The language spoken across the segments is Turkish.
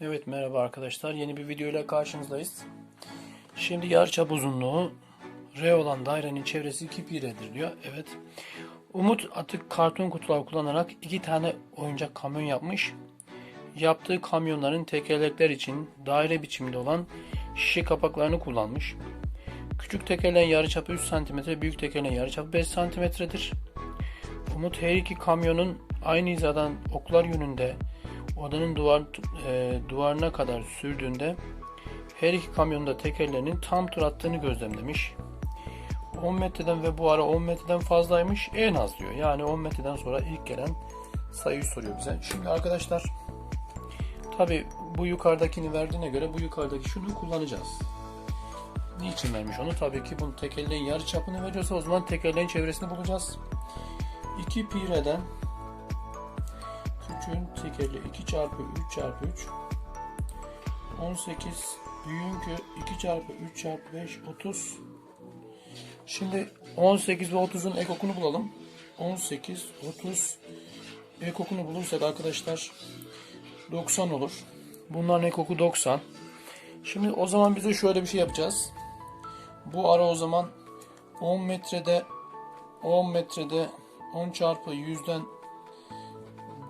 Evet merhaba arkadaşlar. Yeni bir video ile karşınızdayız. Şimdi yarıçap uzunluğu R olan dairenin çevresi 2 pi'dir diyor. Evet. Umut atık karton kutular kullanarak iki tane oyuncak kamyon yapmış. Yaptığı kamyonların tekerlekler için daire biçiminde olan şişe kapaklarını kullanmış. Küçük tekerleğin yarıçapı 3 cm, büyük tekerleğin yarıçapı 5 cm'dir. Umut her iki kamyonun aynı hizadan oklar yönünde odanın duvar e, duvarına kadar sürdüğünde her iki kamyonda tekerlerinin tam tur attığını gözlemlemiş. 10 metreden ve bu ara 10 metreden fazlaymış en az diyor. Yani 10 metreden sonra ilk gelen sayıyı soruyor bize. Şimdi arkadaşlar tabi bu yukarıdakini verdiğine göre bu yukarıdaki şunu kullanacağız. Niçin vermiş onu? Tabii ki bunun tekerleğin yarı çapını veriyorsa o zaman tekerleğin çevresini bulacağız. 2 pi r'den küçüğün tekerle 2 çarpı 3 çarpı 3 18 büyüğünkü 2 çarpı 3 çarpı 5 30 Şimdi 18 ve 30'un ekokunu bulalım. 18, 30 ekokunu bulursak arkadaşlar 90 olur. Bunların ekoku 90. Şimdi o zaman bize şöyle bir şey yapacağız. Bu ara o zaman 10 metrede 10 metrede 10 çarpı 100'den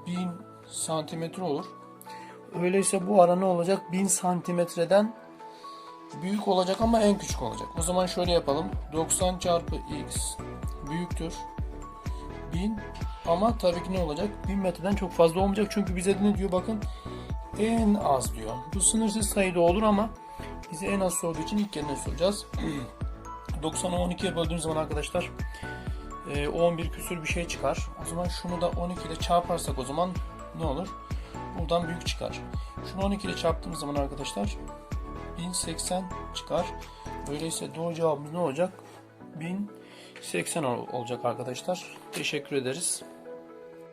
1000 santimetre olur. Öyleyse bu ara ne olacak? 1000 santimetreden büyük olacak ama en küçük olacak. O zaman şöyle yapalım. 90 çarpı x büyüktür 1000 ama tabii ki ne olacak? 1000 metreden çok fazla olmayacak. Çünkü bize ne diyor bakın en az diyor. Bu sınırsız sayıda olur ama bize en az sorduğu için ilk yerine soracağız. 90'ı 12'ye böldüğümüz zaman arkadaşlar e, 11 küsür bir şey çıkar. O zaman şunu da 12 ile çarparsak o zaman ne olur? Buradan büyük çıkar. Şunu 12 ile çarptığımız zaman arkadaşlar 1080 çıkar. Öyleyse doğru cevabımız ne olacak? 1080 ol- olacak arkadaşlar. Teşekkür ederiz.